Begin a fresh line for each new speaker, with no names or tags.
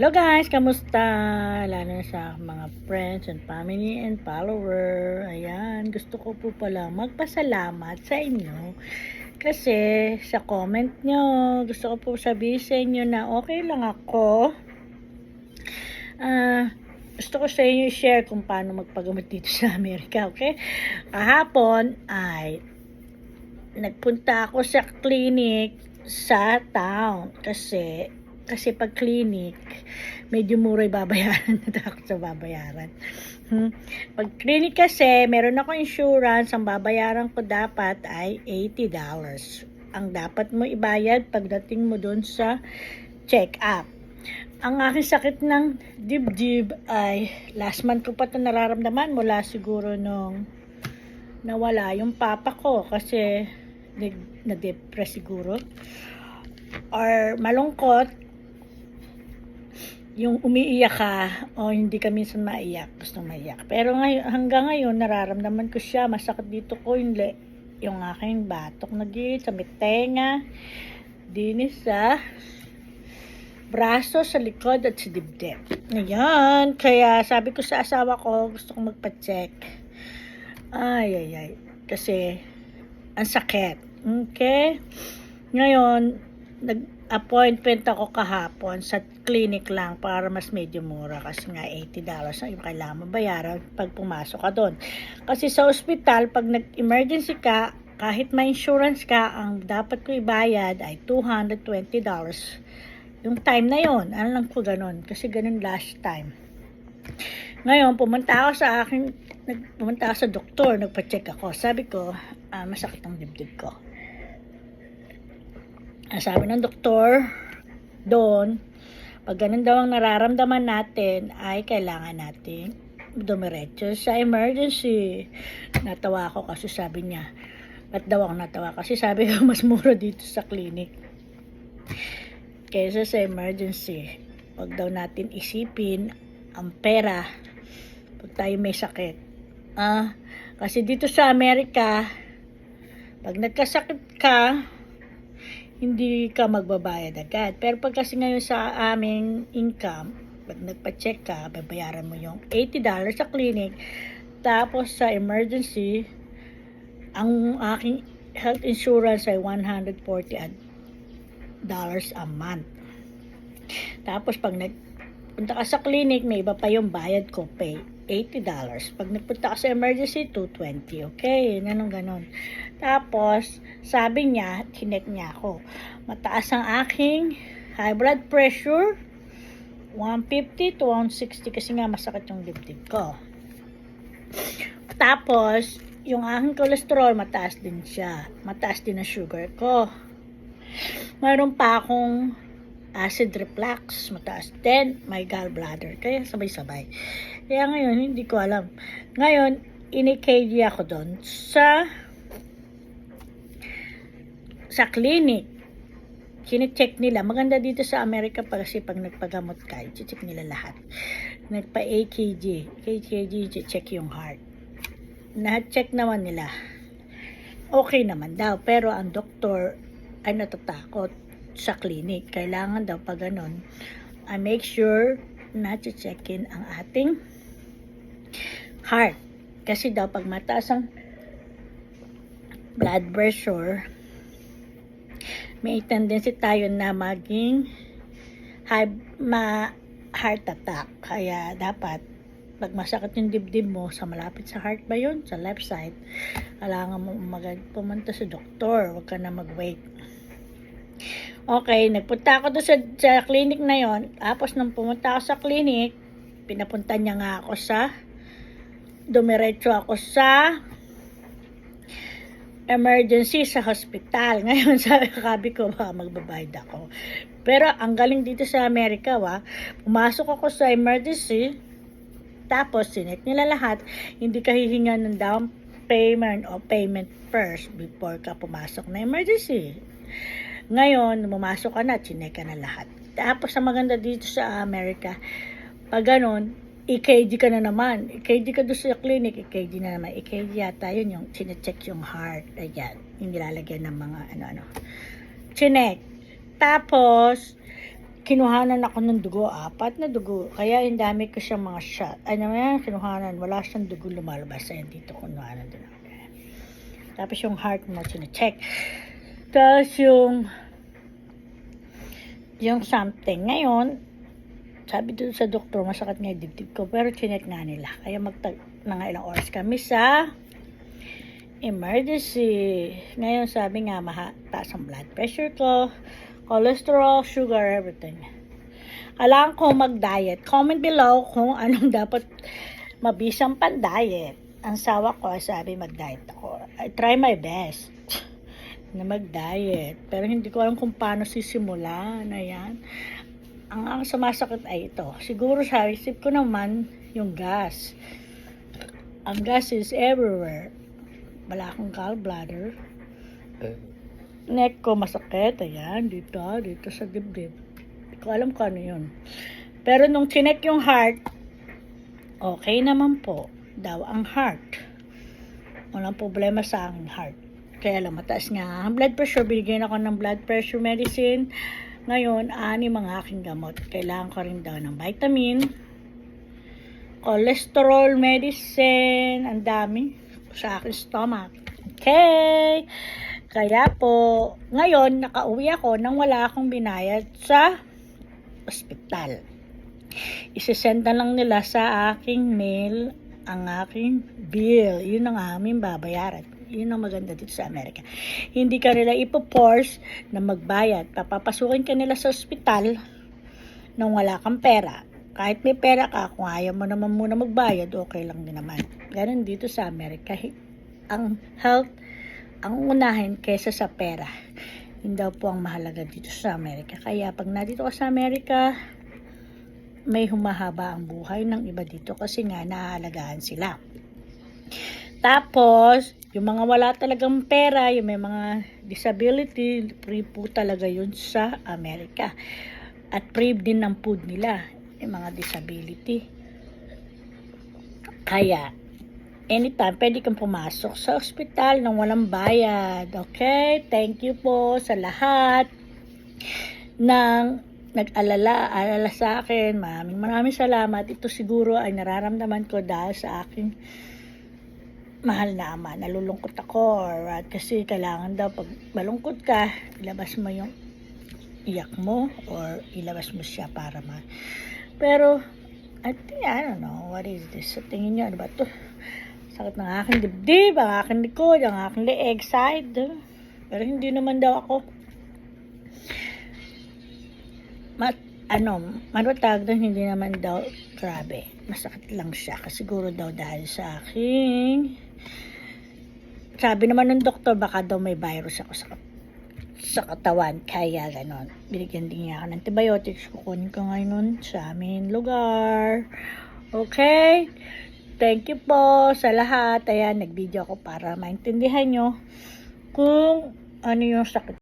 Hello guys, kamusta? Lalo na sa mga friends and family and follower. Ayan, gusto ko po pala magpasalamat sa inyo. Kasi sa comment nyo, gusto ko po sabihin sa inyo na okay lang ako. Ah, gusto ko sa inyo i-share kung paano magpagamot dito sa Amerika, okay? Kahapon ay nagpunta ako sa clinic sa town kasi kasi pag clinic medyo mura babayaran natakot sa babayaran. Hmm. pag clinic kasi meron ako insurance ang babayaran ko dapat ay $80 ang dapat mo ibayad pagdating mo doon sa check up ang aking sakit ng dibdib ay last month ko pa ito nararamdaman mula siguro nung nawala yung papa ko kasi na-depress siguro. Or malungkot yung umiiyak ka o hindi ka minsan maiyak, gusto maiyak. Pero ngayon, hanggang ngayon, nararamdaman ko siya, masakit dito ko yung, le, yung aking batok na git, sa mitenga, dinis sa braso, sa likod at sa dibdib. Ngayon, kaya sabi ko sa asawa ko, gusto kong magpa-check. Ay, ay, ay. Kasi, ang sakit. Okay? Ngayon, nag-appointment ako kahapon sa clinic lang para mas medyo mura kasi nga $80 ang yung kailangan mabayaran pag pumasok ka doon. Kasi sa ospital, pag nag-emergency ka, kahit may insurance ka, ang dapat ko ibayad ay $220 yung time na yon ano lang ko ganun? Kasi ganun last time. Ngayon pumunta ako sa akin pumunta ako sa doktor nagpa-check ako. Sabi ko ah, masakit ang dibdib ko sabi ng doktor doon pag ganun daw ang nararamdaman natin ay kailangan natin dumiretso sa emergency natawa ako kasi sabi niya Ba't daw ako natawa? Kasi sabi ko mas mura dito sa clinic kaysa sa emergency. Huwag daw natin isipin ang pera pag tayo may sakit. Ah, kasi dito sa Amerika, pag nagkasakit ka, hindi ka magbabayad agad. Pero pag kasi ngayon sa aming income, pag nagpa-check ka, babayaran mo yung $80 sa clinic, tapos sa emergency, ang aking health insurance ay 140 at dollars a month. Tapos pag nagpunta ka sa clinic, may iba pa yung bayad ko pay. $80. Pag nagpunta ka sa emergency, 220. Okay, ganun ganon. Tapos, sabi niya, hinek niya ako. Mataas ang aking high blood pressure. 150 to 160 kasi nga masakit yung dibdib ko. Tapos, yung aking cholesterol, mataas din siya. Mataas din ang sugar ko. Mayroon pa akong acid reflux, mataas din, may gallbladder. Kaya sabay-sabay. Kaya ngayon, hindi ko alam. Ngayon, ini-KG ako doon sa sa clinic. Kine-check nila. Maganda dito sa Amerika pa kasi pag nagpagamot ka, check nila lahat. Nagpa-AKG. AKG, check yung heart. Na-check naman nila. Okay naman daw. Pero ang doktor ay natatakot sa clinic. Kailangan daw pag ganun, I make sure na checkin ang ating heart. Kasi daw pag mataas ang blood pressure, may tendency tayo na maging high, ma heart attack. Kaya dapat pag masakit yung dibdib mo sa malapit sa heart ba yun? Sa left side, kailangan mo mag pumunta sa doktor. Huwag ka na mag-wait. Okay, nagpunta ako doon sa, sa clinic na yon. Tapos nang pumunta ako sa clinic, pinapunta niya nga ako sa dumiretso ako sa emergency sa hospital. Ngayon, sabi ko, baka magbabayad ako. Pero, ang galing dito sa Amerika, wa, pumasok ako sa emergency, tapos, sinet nila lahat, hindi ka hihinga ng down payment o payment first before ka pumasok na emergency. Ngayon, pumasok ka na, chinek ka na lahat. Tapos, ang maganda dito sa Amerika, pag ganon, EKG ka na naman. EKG ka doon sa clinic, EKG na naman. EKG yata yun yung chinecheck yung heart. Ayan, yung nilalagyan ng mga ano-ano. Chinek. Tapos, kinuhanan ako ng dugo, apat na dugo. Kaya yung dami ko siyang mga shot. Ano yan, kinuhanan, wala siyang dugo lumalabas. Ayan, dito ako. Ayan. Tapos yung heart mo, sine-check. Tapos yung yung something. Ngayon, sabi doon sa doktor, masakit nga yung dibdib ko. Pero chinek nga nila. Kaya magtag mga ilang oras kami sa emergency. Ngayon, sabi nga, maha, taas ang blood pressure ko, cholesterol, sugar, everything. Kailangan ko mag-diet. Comment below kung anong dapat mabisang pan-diet. Ang sawa ko, sabi mag-diet ako. I try my best na mag-diet. Pero hindi ko alam kung paano sisimulan. Ayan. Ang, ang sumasakit ay ito. Siguro sa isip ko naman, yung gas. Ang gas is everywhere. Wala akong gallbladder. Neck ko masakit. Ayan, dito, dito sa dibdib. Hindi ko alam kung ano yun. Pero nung chinek yung heart, okay naman po daw ang heart. Walang problema sa aking heart. Kaya lang mataas nga ang blood pressure. Binigyan ako ng blood pressure medicine. Ngayon, anim ang aking gamot. Kailangan ko rin daw ng vitamin, cholesterol medicine, ang dami sa aking stomach. Okay. Kaya po, ngayon, nakauwi ako nang wala akong binayad sa ospital. Isesend na lang nila sa aking mail ang aking bill. Yun ang aming babayaran. Yun ang maganda dito sa Amerika. Hindi ka nila ipoforce na magbayad. Papapasukin ka nila sa ospital nang wala kang pera. Kahit may pera ka, kung ayaw mo naman muna magbayad, okay lang din naman. Ganun dito sa Amerika. Ang health ang unahin kesa sa pera. Yun daw po ang mahalaga dito sa Amerika. Kaya pag nandito ka sa Amerika, may humahaba ang buhay ng iba dito kasi nga nahaalagaan sila. Tapos, yung mga wala talagang pera, yung may mga disability, free po talaga yun sa Amerika. At free din ng food nila, yung mga disability. Kaya, anytime, pwede kang pumasok sa ospital nang walang bayad. Okay? Thank you po sa lahat ng nag-alala, alala sa akin. Maraming maraming salamat. Ito siguro ay nararamdaman ko dahil sa aking mahal na ama. Nalulungkot ako what, kasi kailangan daw pag malungkot ka, ilabas mo yung iyak mo or ilabas mo siya para ma... Pero, I think, I don't know, what is this? Sa tingin niyo, ano ba to? Sakit ng aking dibdib, ang aking likod, ang aking leeg side. Pero hindi naman daw ako mat, ano, tawag doon, hindi naman daw, grabe, masakit lang siya. Kasi siguro daw dahil sa aking, sabi naman ng doktor, baka daw may virus ako sa, sa katawan. Kaya ganon. Binigyan din niya ako ng antibiotics. Kukunin ko ngayon sa aming lugar. Okay? Thank you po sa lahat. Ayan, nag-video ako para maintindihan nyo kung ano yung sakit